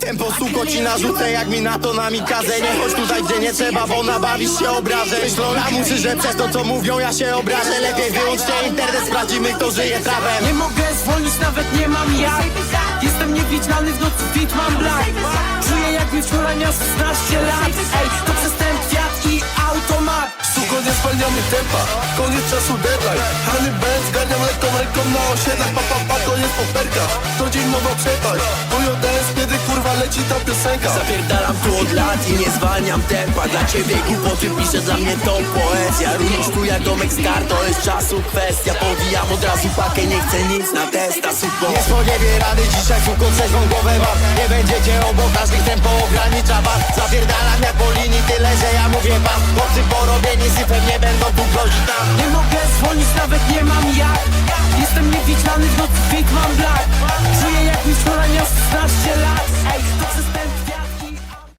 Tempo suko ci narzucę jak mi na to namikazę Nie chodź tutaj gdzie nie trzeba, bo nabawisz się obrażę Myślą lamusy, że przez to co mówią ja się obrażę. Lepiej wyłączcie internet, sprawdzimy kto żyje trawem. Nie mogę zwolnić, nawet nie mam jak. Jestem niewidzialny, w nocy fit mam black Czuję jak mi wczoraj miał 16 lat. Ej, to przez nie zwalniamy tempa, koniec czasu deadline. Honey Benz, zgarniam lekką ręką na osiedlach. Pa, pa, pa, koniec po perkach To dzień nowa przepaść. Bojo dance, kiedy kurwa leci ta piosenka. Zapierdalam tu od lat i nie zwalniam tempa. Dla ciebie głupoty piszę, dla mnie to poezja. Również tu jak domek star, to jest czasu kwestia. Powijam od razu pakę, nie chcę nic na testa. Suko Nie spodziewie rady, dzisiaj suko trzeźwą głowę mam Nie będziecie obok każdych tempo ogranicza was. Zapierdalam jak po linii, tyle że ja mówię wam Chłopcy porobieni syfem nie będą nam Nie mogę zwolnić, nawet nie mam jak. Jestem niewidzialny, w nocy mam black Czuję jak mi wczoraj miał 16 lat. Ej,